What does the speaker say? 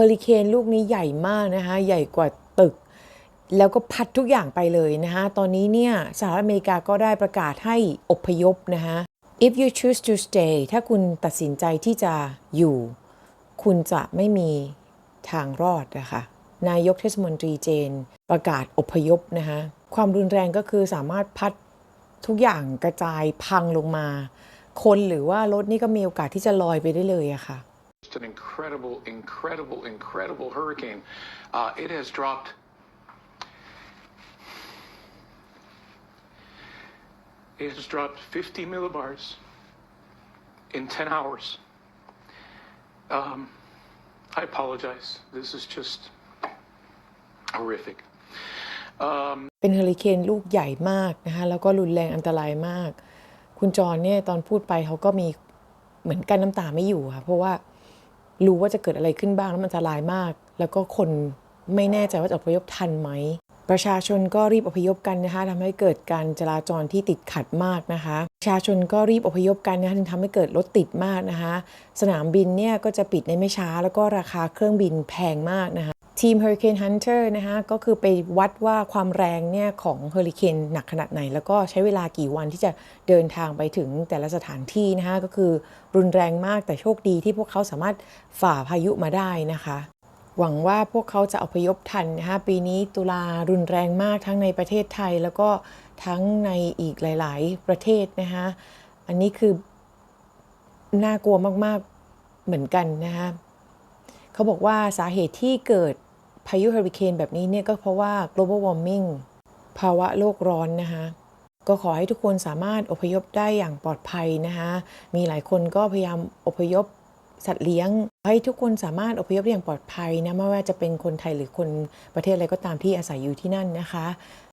อริเคนลูกนี้ใหญ่มากนะคะใหญ่กว่าตึก แล้วก็พัดทุกอย่างไปเลยนะคะตอนนี้เนี่ยสหรัฐอเมริกาก็ได้ประกาศให้อพยพนะคะ if you choose to stay ถ้าคุณตัดสินใจที่จะอยู่ คุณจะไม่มีทางรอดนะคะนายกเทศมนตรีเจน ประกาศอพยพนะคะความรุนแรงก็คือสามารถพัดทุกอย่างกระจายพังลงมา คนหรือว่ารถนี่ก็มีโอกาสที่จะลอยไปได้เลยอะค่ะ an incredible, incredible, incredible hurricane. Uh, it has dropped. It has dropped 50 millibars in 10 hours. Um, I apologize. This is just horrific. Um, เป็นเฮอริเคนลูกใหญ่มากนะคะแล้วก็รุนแรงอันตรายมาก คุณจรเนี่ยตอนพูดไปเขาก็มีเหมือนกันน้ำตาไม่อยู่ค่ะ เพราะว่า รู้ว่าจะเกิดอะไรขึ้นบ้างแล้วมันจะลายมาก แล้วก็คนไม่แน่ใจว่าจะอพยพทันไหม ประชาชนก็รีบอพยพกันนะคะทำให้เกิดการจราจรที่ติดขัดมากนะคะ ประชาชนก็รีบอพยพกันนะคะถึงทำให้เกิดรถติดมากนะคะ สนามบินเนี่ยก็จะปิดในไม่ช้า แล้วก็ราคาเครื่องบินแพงมากนะคะ ทีม Hurricane Hunter นะคะก็คือไปวัดว่าความแรงเนี่ยของเฮอริเคนหนักขนาดไหน แล้วก็ใช้เวลากี่วันที่จะเดินทางไปถึงแต่ละสถานที่นะคะก็คือรุนแรงมากแต่โชคดีที่พวกเขาสามารถฝ่าพายุมาได้นะคะหวังว่าพวกเขาจะอพยพทันนะคะปีนี้ตุลารุนแรงมากทั้งในประเทศไทย แล้วก็ทั้งในอีกหลาย ๆ ประเทศนะคะอันนี้คือน่ากลัวมาก ๆ เหมือนกันนะคะเขาบอกว่าสาเหตุที่เกิด พายุเฮอริเคนแบบนี้เนี่ยก็เพราะว่า global warming ภาวะโลกร้อนนะคะก็ขอให้ทุกคนสามารถอพยพได้อย่างปลอดภัยนะคะมีหลายคนก็พยายามอพยพสัตว์เลี้ยง ให้ทุกคนสามารถอพยพได้อย่างปลอดภัยนะไม่ว่าจะเป็นคนไทยหรือคนประเทศอะไรก็ตามที่อาศัยอยู่ที่นั่นนะคะ